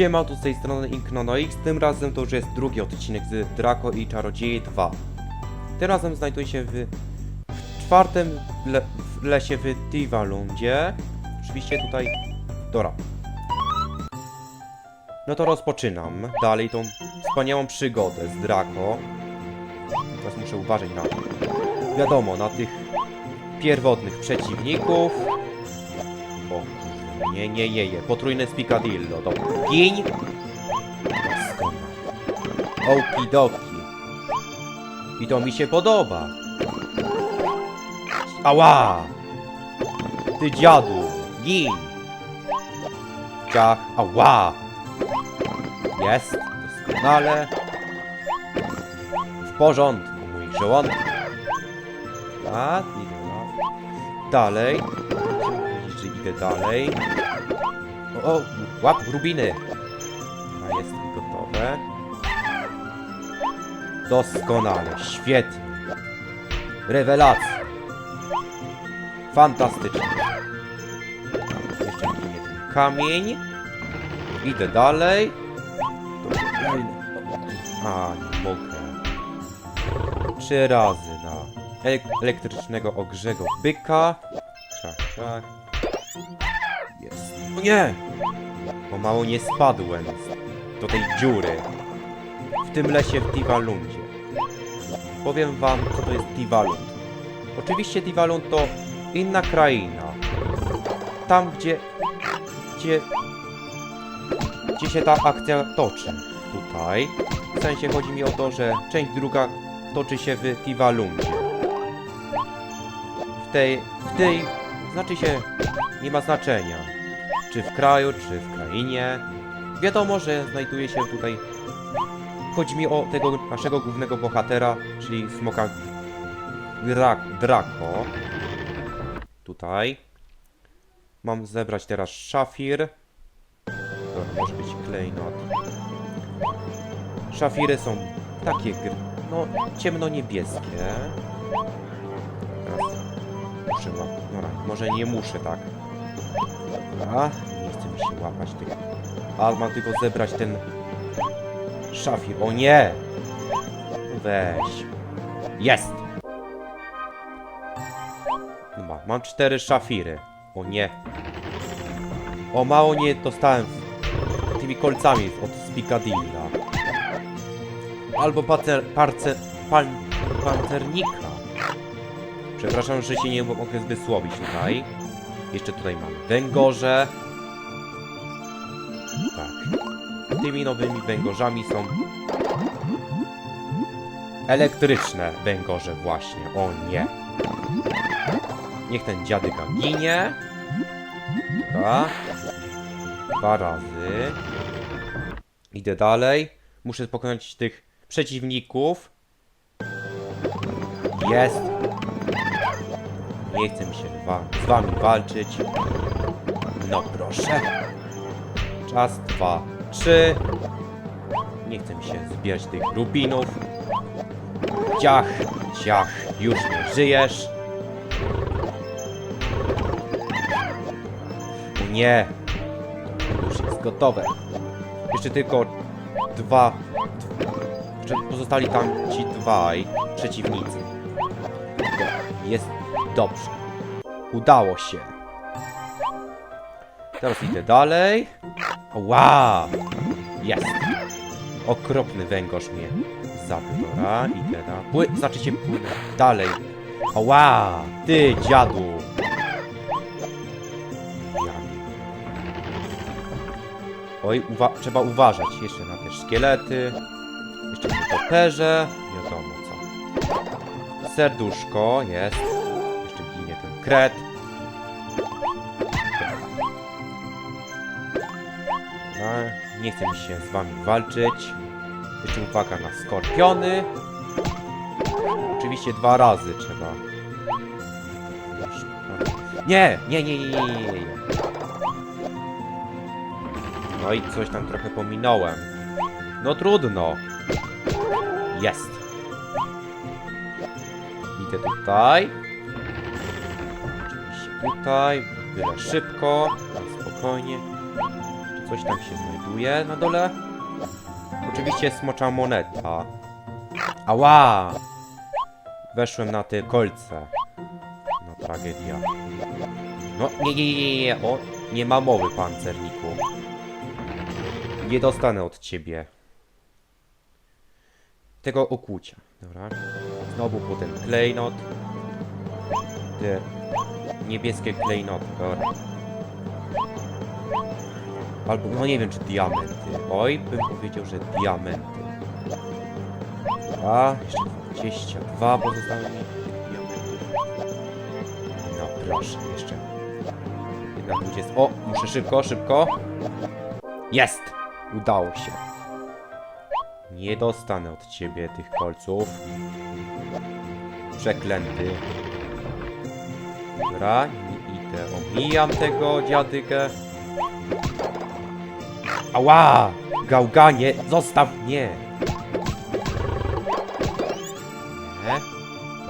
Siema, tu z tej strony Inknonoix. Tym razem to już jest drugi odcinek z Draco i Czarodzieje 2. Tym razem znajduję się w, w czwartym le, w lesie w Tivalundzie. Oczywiście tutaj... Dora. No to rozpoczynam dalej tą wspaniałą przygodę z Draco. Teraz muszę uważać na... Wiadomo, na tych pierwotnych przeciwników. O nie, nie, nie, nie. Potrójne spikadillo. Dobra, giń. Doskonale. Okidoki. I to mi się podoba. Ała! Ty dziadu, gin! Ciach, ała! Jest, doskonale. W porządku, mój żołądek. A, idę na- dalej. Że idę dalej. O, o, łap rubiny. A jest gotowe. Doskonale, świetnie. Rewelacja. Fantastycznie. Jeszcze ginie ten kamień. Idę dalej. A, nie mogę. Trzy razy na elek elektrycznego ogrzego byka. Czak, czak. Jest. O nie! O mało nie spadłem do tej dziury. W tym lesie w Tivalundzie. Powiem wam, co to jest Tivalund. Oczywiście Tivalund to inna kraina. Tam, gdzie... Gdzie... Gdzie się ta akcja toczy. Tutaj. W sensie chodzi mi o to, że część druga toczy się w Tivalundzie. W tej... W tej... Znaczy się... Nie ma znaczenia. Czy w kraju, czy w krainie. Wiadomo, że znajduje się tutaj... Chodzi mi o tego naszego głównego bohatera, czyli smoka Dra Draco. Tutaj. Mam zebrać teraz szafir. Dobra, może być klejnot. Szafiry są takie no ciemno-niebieskie. Teraz muszę łapać. Dobra, może nie muszę tak. Dobra, nie chce mi się łapać tych. A mam tylko zebrać ten szafir. O nie! Weź. Jest! Dobra, mam cztery szafiry. O nie. O mało nie dostałem tymi kolcami od Spicadilla. Albo pacer, parce, pan, pancernika. Przepraszam, że się nie mogę wysłowić tutaj. Jeszcze tutaj mamy węgorze. Tak. Tymi nowymi węgorzami są elektryczne węgorze właśnie. O nie. Niech ten dziadyka ginie. Dobra. Dwa razy. Idę dalej. Muszę pokonać tych przeciwników. Jest. Nie chcę mi się wa z wami walczyć. No proszę. Czas, dwa, trzy. Nie chcę mi się zbierać tych rubinów. Ciach, ciach, już nie żyjesz. Nie. Już jest gotowe. Jeszcze tylko dwa. Jeszcze pozostali tam ci dwaj przeciwnicy. Jest dobrze. Udało się. Teraz idę dalej. Wow! Jest. Okropny węgorz mnie zabił. Dobra, idę na... Pły... Znaczy się płynę dalej. Wow! Ty, dziadu! Oj, uwa trzeba uważać jeszcze na te szkielety. Jeszcze nietoperze. Wiadomo co. Serduszko jest. Kret. Dobra, nie chce mi się z wami walczyć. Jeszcze uwaga na skorpiony. Oczywiście dwa razy trzeba. Nie, nie, nie, nie, nie, nie. nie. No i coś tam trochę pominąłem. No trudno. Jest. Idę tutaj. Tutaj. Byle szybko, ale spokojnie. Czy coś tam się znajduje na dole. Oczywiście smocza moneta. Ała! Weszłem na te kolce. No tragedia. No, nie, nie, nie, nie. O, nie ma mowy, pancerniku. Nie dostanę od ciebie. Tego okłucia. Dobra. Znowu potem klejnot. Te niebieskie klejnoty, dobra. Albo, no nie wiem, czy diamenty. Oj, bym powiedział, że diamenty. A, jeszcze 22 pozostały mi diamentów. No proszę, jeszcze. Jedna 20. O, muszę szybko, szybko. Jest! Udało się. Nie dostanę od ciebie tych kolców. Przeklęty. Dobra, i idę. Omijam tego dziadykę. Ała! Gałganie, zostaw mnie! Nie.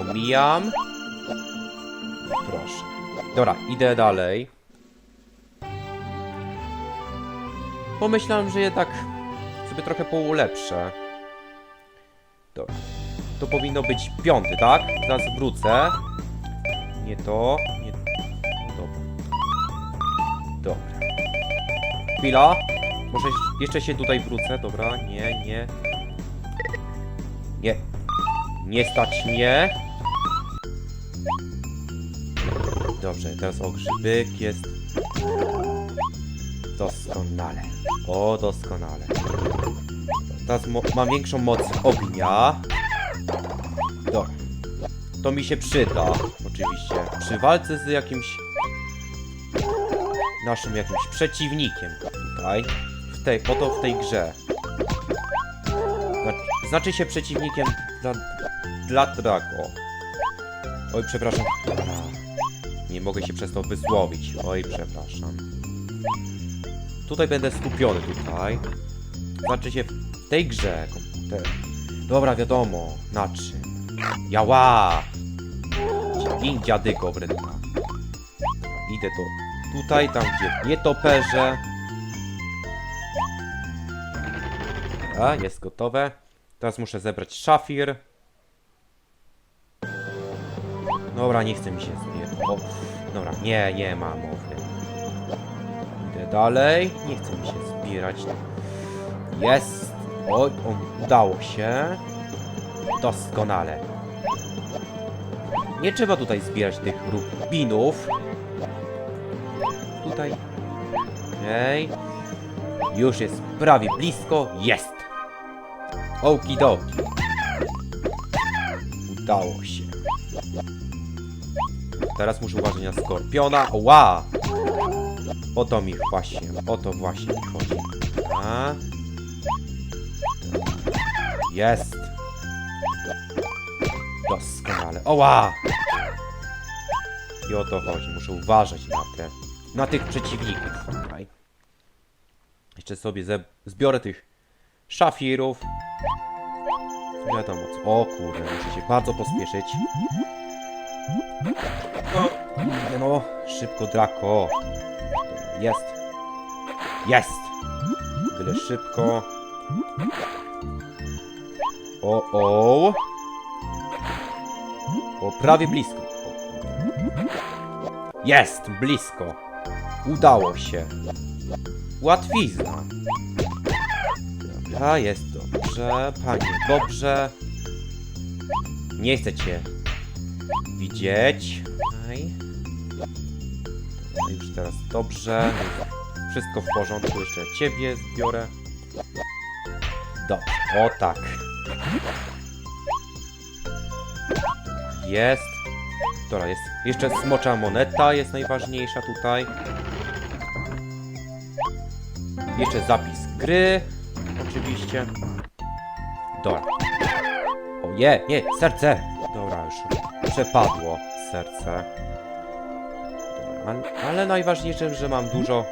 Omijam. Proszę. Dobra, idę dalej. Pomyślałem, że jednak sobie trochę poulepszę. Dobra. To powinno być piąty, tak? Zaraz wrócę. Nie to. Nie... No dobra. Dobra. Chwila. Może jeszcze się tutaj wrócę. Dobra, nie, nie. Nie. Nie stać mnie. Dobrze, teraz o grzybyk jest. Doskonale. O, doskonale. Teraz mam większą moc ognia. To mi się przyda, oczywiście. Przy walce z jakimś naszym jakimś przeciwnikiem tutaj. W tej, oto w tej grze. Znaczy, znaczy się przeciwnikiem dla, dla Drago. Oj, przepraszam. Nie mogę się przez to wysłowić. Oj, przepraszam. Tutaj będę skupiony tutaj. Znaczy się w tej grze. Dobra, wiadomo. Na czym? Jała! Gin dziadyko wredna. Idę to tutaj, tam gdzie nietoperze. Dobra, jest gotowe. Teraz muszę zebrać szafir. Dobra, nie chce mi się zbierać. Dobra, nie, nie ma mowy. Idę dalej. Nie chce mi się zbierać. Jest. Oj, o, udało się. Doskonale. Nie trzeba tutaj zbierać tych rubinów. Tutaj. Okej. Już jest prawie blisko. Jest. Okidoki. Udało się. Teraz muszę uważać na skorpiona. Ła! O to mi właśnie, o to właśnie mi chodzi. A? Jest. Doskonale. Oła! I o to chodzi. Muszę uważać na te, na tych przeciwników tutaj. Jeszcze sobie ze, zbiorę tych szafirów. Wiadomo co. O kurde, muszę się bardzo pospieszyć. O, nie no, szybko Draco. Jest. Jest. Byle szybko. O, o. O, prawie blisko. Jest, blisko. Udało się. Łatwizna. Dobra, jest dobrze. Panie, dobrze. Nie chcę cię widzieć. Już teraz dobrze. Wszystko w porządku. Jeszcze ciebie zbiorę. Dobrze, o tak. Jest. Dobra, jest. Jeszcze smocza moneta jest najważniejsza tutaj. Jeszcze zapis gry. Oczywiście. Dobra. O nie, nie, serce. Dobra, już przepadło serce. Dobra, ale, najważniejsze, że mam dużo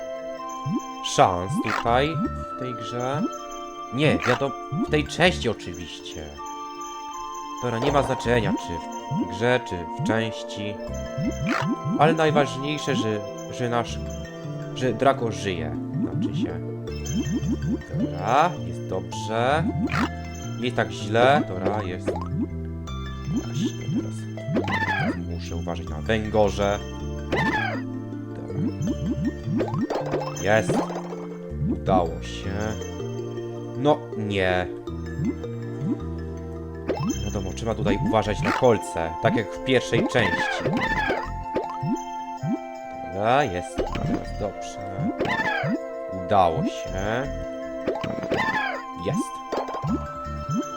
szans tutaj w tej grze. Nie, wiadomo, w tej części oczywiście. Dobra, nie ma znaczenia, czy w grze, czy w części. Ale najważniejsze, że, że nasz, że Draco żyje. Znaczy się. Dobra, jest dobrze. Nie tak źle. Dobra, jest. Właśnie teraz. Muszę uważać na węgorze. Dobra. Jest. Udało się. No, nie. Wiadomo, trzeba tutaj uważać na kolce, tak jak w pierwszej części. Dobra, jest. Dobrze. Udało się. Jest.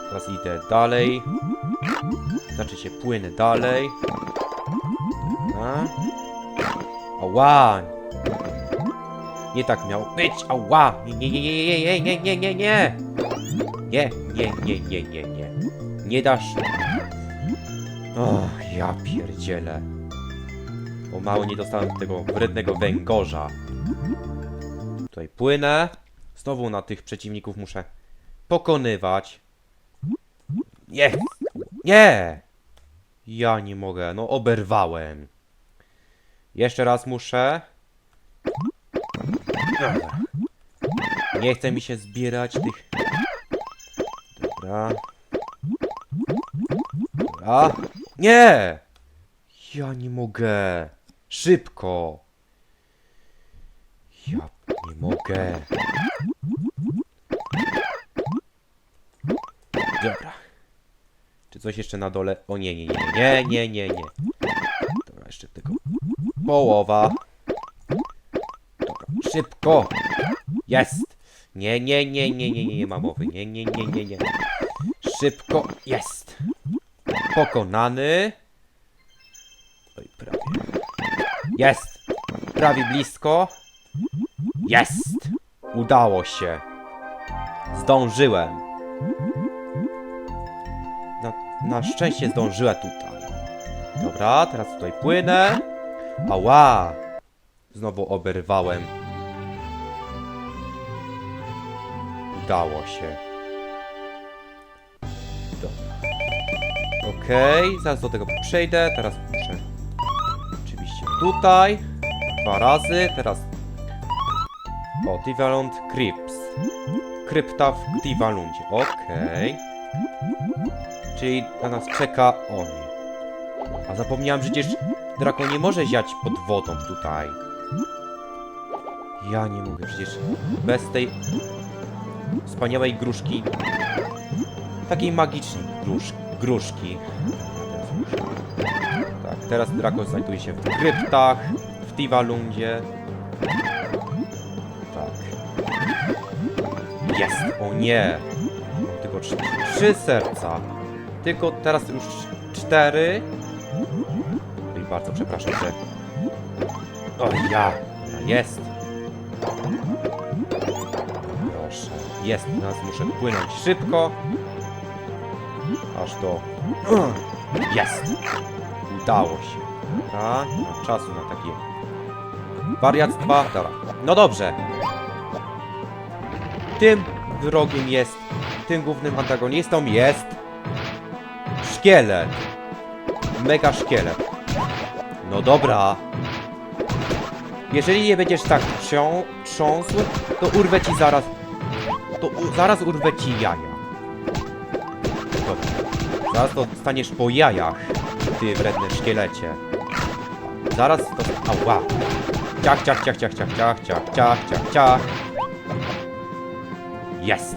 Teraz idę dalej. Znaczy się płynę dalej. Dobra. Ała! Nie tak miało być! Ała! Nie, nie, nie, nie, nie, nie, nie, nie, nie! Nie, nie, nie, nie, nie, nie. Nie dasz. Och, ja pierdzielę. O mało nie dostałem tego wrednego węgorza. Tutaj płynę. Znowu na tych przeciwników muszę pokonywać. Nie! Nie! Ja nie mogę, no oberwałem. Jeszcze raz muszę. Nie chce mi się zbierać tych... Dobra. Dobra. Nie! Ja nie mogę. Szybko. Ja nie mogę. Dobra. Czy coś jeszcze na dole? O nie, nie, nie, nie, nie, nie, nie. Dobra, jeszcze tego. Połowa. Szybko. Jest. Nie, nie, nie, nie, nie, nie, nie ma mowy. Nie, nie, nie, nie, nie. Szybko. Jest. Pokonany. Oj, prawie. Jest. Prawie blisko. Jest. Udało się. Zdążyłem. Na, na szczęście zdążyłem tutaj. Dobra, teraz tutaj płynę. Ała. Znowu oberwałem. Udało się. Dobra. Okej, zaraz do tego przejdę. Teraz muszę. Oczywiście tutaj. Dwa razy. Teraz. O, Tivalund Crypts. Krypta w Tivalundzie. Okej. Czyli na nas czeka on. A zapomniałem, że przecież Draco nie może ziać pod wodą tutaj. Ja nie mogę przecież bez tej wspaniałej gruszki. Takiej magicznej grusz, gruszki. Tak, teraz Draco znajduje się w kryptach, w Tivalundzie. Tak. Jest! O nie! Tylko trzy, trzy serca. Tylko teraz już cztery. I bardzo przepraszam, że... O ja! Jest! Jest, teraz muszę płynąć szybko. Aż do... Jest! Udało się. Nie mam czasu na takie wariactwa. Dobra. No dobrze. Tym wrogiem jest, tym głównym antagonistą jest szkielet. Mega szkielet. No dobra. Jeżeli nie będziesz tak trząs trząsł, to urwę ci zaraz... To zaraz urwę ci jaja. Dobra. Zaraz dostaniesz po jajach, ty wredny szkielecie. Zaraz to... Ała. Ciach, ciach, ciach, ciach, ciach, ciach, ciach, ciach, ciach, ciach. Jest.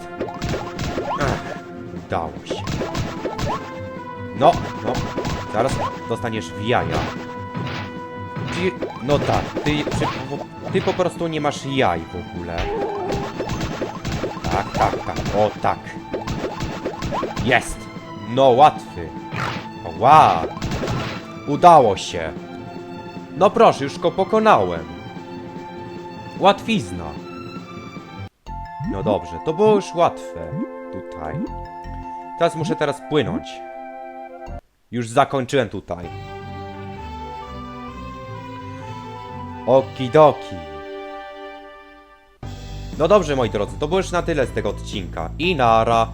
Ach, udało się. No, no. Zaraz dostaniesz w jaja. Ty, no tak, ty, ty po prostu nie masz jaj w ogóle. Tak, tak, tak, o tak. Jest. No, łatwy. Ła. Udało się. No proszę, już go pokonałem. Łatwizna. No dobrze, to było już łatwe. Tutaj. Teraz muszę teraz płynąć. Już zakończyłem tutaj. Okidoki. No dobrze, moi drodzy, to było już na tyle z tego odcinka. I nara.